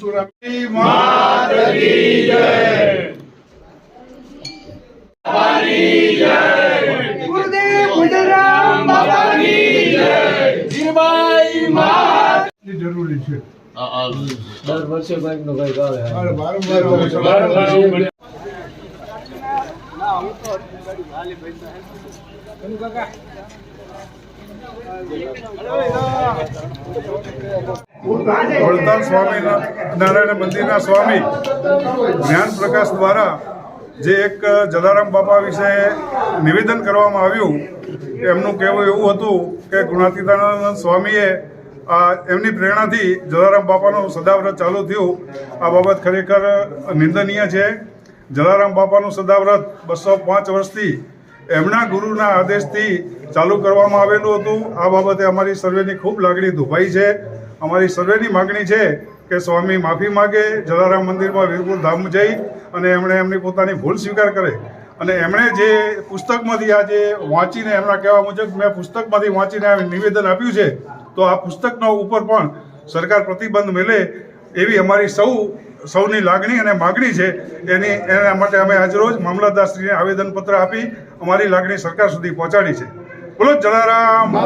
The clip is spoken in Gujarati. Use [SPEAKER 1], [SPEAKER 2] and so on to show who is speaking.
[SPEAKER 1] સુરા
[SPEAKER 2] ગુરુદેવ ગુજરામ બાબાની
[SPEAKER 1] એ જરૂરી છે.
[SPEAKER 3] દર વર્ષે કંઈક નો કંઈક આવે.
[SPEAKER 1] અરે વારંવાર વડતાલ સ્વામી નારાયણ મંદિરના સ્વામી જ્ઞાન પ્રકાશ દ્વારા જે એક જલારામ બાપા વિશે નિવેદન કરવામાં આવ્યું, એમનું કહેવું એવું હતું કે ગુણાતીતાનંદ સ્વામીએ આ એમની પ્રેરણાથી જલારામ બાપાનું સદાવ્રત ચાલુ થયું. આ બાબત ખરેખર નિંદનીય છે. જલારામ બાપાનું સદાવ્રત બસો પાંચ વર્ષથી એમના ગુરુના આદેશથી ચાલુ કરવામાં આવેલું હતું. આ બાબતે અમારી સર્વેની ખૂબ લાગણી દુભાઈ છે. અમારી સર્વેની માગણી છે કે સ્વામી માફી માગે, જલારામ મંદિરમાં વીરપુર ધામ જઈ અને એમણે એમની પોતાની ભૂલ સ્વીકાર કરે. અને એમણે જે પુસ્તકમાંથી આજે વાંચીને એમના કહેવા મુજબ મેં પુસ્તકમાંથી વાંચીને નિવેદન આપ્યું છે, તો આ પુસ્તકના ઉપર પણ સરકાર પ્રતિબંધ મેલે એવી અમારી સૌ, સૌની લાગણી અને માગણી છે. એની, એના માટે અમે આજરોજ મામલતદારશ્રીને આવેદનપત્ર આપી અમારી લાગણી સરકાર સુધી પહોંચાડી છે. બોલો, જલારામ.